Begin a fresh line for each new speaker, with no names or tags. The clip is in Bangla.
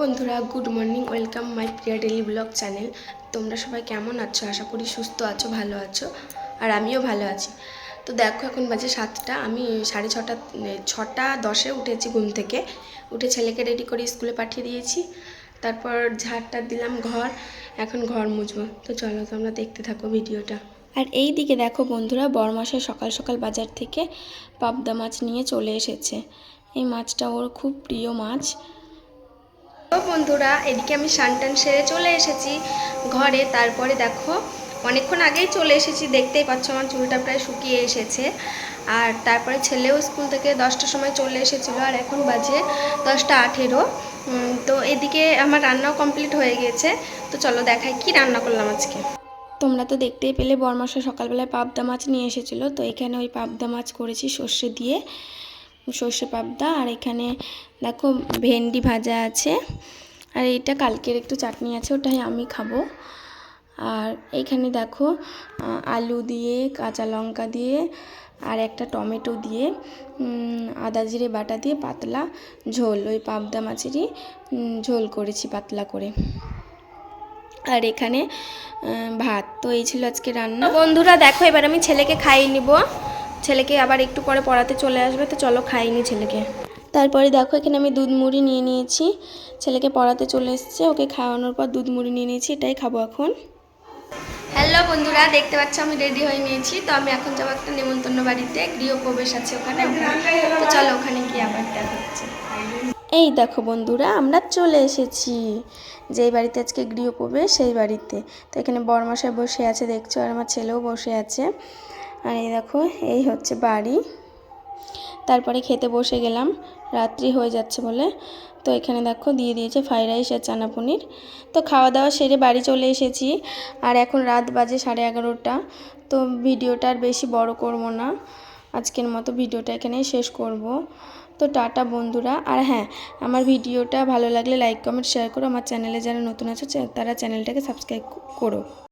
বন্ধুরা good morning welcome my Priya daily blog channel তোমরা সবাই কেমন আছো? আশা করি সুস্থ আছো, ভালো আছো, আর আমিও ভালো আছি। তো দেখো, এখন বাজে সাতটা। আমি সাড়ে ছটা ছটা দশে উঠেছি ঘুম থেকে। উঠে ছেলেকে রেডি করে স্কুলে পাঠিয়ে দিয়েছি। তারপর ঝাড়টা দিলাম ঘর। এখন ঘর মুছবো। তো চলো, তোমরা দেখতে থাকো ভিডিওটা। আর এই দিকে দেখো বন্ধুরা, বরমাসে সকাল সকাল বাজার থেকে পাবদা মাছ নিয়ে চলে এসেছে। এই মাছটা ওর খুব প্রিয় মাছ। বন্ধুরা, এদিকে আমি সানটান সেরে চলে এসেছি ঘরে। তারপরে দেখো, অনেকক্ষণ আগেই চলে এসেছি, দেখতেই পাচ্ছ আমার চুলটা প্রায় শুকিয়ে এসেছে। আর তারপরে ছেলেও স্কুল থেকে দশটার সময় চলে এসেছিল, আর এখন বাজে দশটা আঠেরো। তো এদিকে আমার রান্নাও কমপ্লিট হয়ে গেছে। তো চলো দেখাই কি রান্না করলাম আজকে। তোমরা তো দেখতেই পেলে, বরমাসা সকালবেলায় পাবদা মাছ নিয়ে এসেছিল। তো এখানে ওই পাবদা মাছ করেছি সর্ষে দিয়ে। সর্ষে পাবদা, আর এখানে দেখো ভেন্ডি ভাজা আছে। আর এইটা কালকের একটু চাটনি আছে, ওটাই আমি খাব। আর এইখানে দেখো আলু দিয়ে, কাঁচা লঙ্কা দিয়ে, আর একটা টমেটো দিয়ে আদা জিরে বাটা দিয়ে পাতলা ঝোল, ওই পাবদা মাছেরই ঝোল করেছি পাতলা করে। আর এখানে ভাত, তো এই ছিল আজকে রান্না। বন্ধুরা দেখো, এবার আমি ছেলেকে খাইয়ে নিব। ছেলেকে আবার একটু পরে পড়াতে চলে আসবে, তো চলো খাইনি ছেলেকে। তারপরে দেখো এখানে আমি দুধ মুড়ি নিয়ে নিয়েছি। ছেলেকে পড়াতে চলে এসেছে ওকে খাওয়ানোর পর দুধ মুড়ি নিয়ে নিয়েছি এটাই খাব এখন। হ্যালো বন্ধুরা দেখতে পাচ্ছ আমি রেডি হয়ে নিয়েছি। তো আমি এখন যাব একটা নেমন্তন্ন বাড়িতে গৃহপ্রবেশ আছে ওখানে। তো চলো ওখানে গিয়ে আবার দেখা হচ্ছে। এই দেখো বন্ধুরা আমরা চলে এসেছি। যেই বাড়িতে আজকে গৃহপ্রবেশ সেই বাড়িতে। তো এখানে বরমশাই বসে আছে দেখছ আর আমার ছেলেও বসে আছে। আর এই দেখো এই হচ্ছে বাড়ি। তারপরে খেতে বসে গেলাম। রাত্রি হয়ে যাচ্ছে বলে। তো এখানে দেখো দিয়ে দিয়েছে ফ্রাইড রাইস আর চানা পনির। তো খাওয়া দাওয়া সেরে বাড়ি চলে এসেছি। আর এখন রাত বাজে সাড়ে এগারোটা। তো ভিডিওটা আর বেশি বড় করব না। আজকের মতো ভিডিওটা এখানেই শেষ করব। তো টাটা বন্ধুরা। আর হ্যাঁ আমার ভিডিওটা ভালো লাগলে লাইক, কমেন্ট, শেয়ার করো। আমার চ্যানেলে যারা নতুন আছে, তারা চ্যানেলটাকে সাবস্ক্রাইব করো।